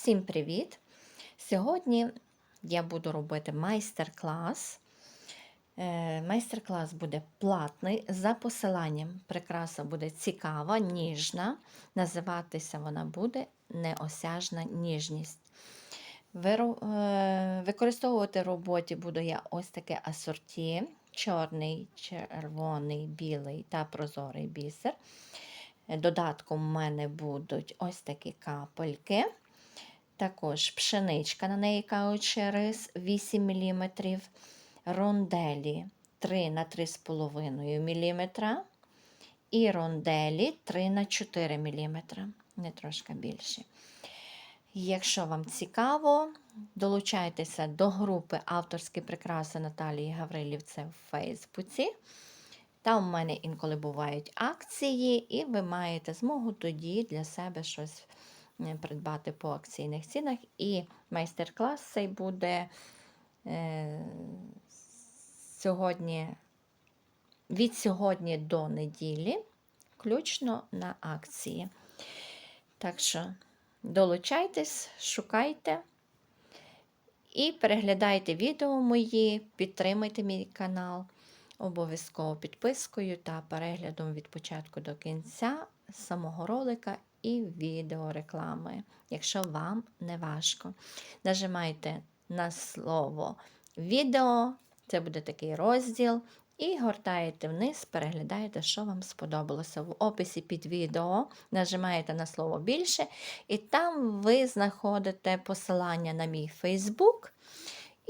Всім привіт! Сьогодні я буду робити майстер-клас. Е, Майстер-клас буде платний за посиланням. Прикраса буде цікава, ніжна. Називатися вона буде Неосяжна ніжність. Е, Використовувати в роботі буду я ось таке асорті: чорний, червоний, білий та прозорий бісер. Е, Додатком в мене будуть ось такі капельки. Також пшеничка, на неї каючий рис 8 мм, ронделі 3 на 3,5 мм і ронделі 3 на 4 мм, не трошки більші. Якщо вам цікаво, долучайтеся до групи авторські прикраси Наталії Гаврилів це в Фейсбуці. Там в мене інколи бувають акції, і ви маєте змогу тоді для себе щось придбати по акційних цінах. І майстер-клас цей буде е, сьогодні, від сьогодні до неділі, включно на акції. Так що долучайтесь, шукайте. І переглядайте відео мої, підтримуйте мій канал обов'язково підпискою та переглядом від початку до кінця самого ролика і відеореклами, якщо вам не важко. Нажимайте на слово відео, це буде такий розділ, і гортаєте вниз, переглядаєте, що вам сподобалося. В описі під відео нажимаєте на слово більше, і там ви знаходите посилання на мій Фейсбук.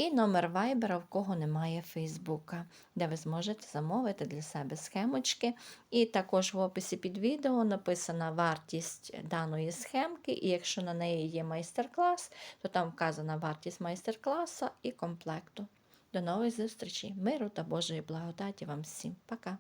І номер вайбера, в кого немає Фейсбука, де ви зможете замовити для себе схемочки. І також в описі під відео написана вартість даної схемки, і якщо на неї є майстер-клас, то там вказана вартість майстер-класу і комплекту. До нових зустрічей, миру та Божої благодаті вам всім. Пока!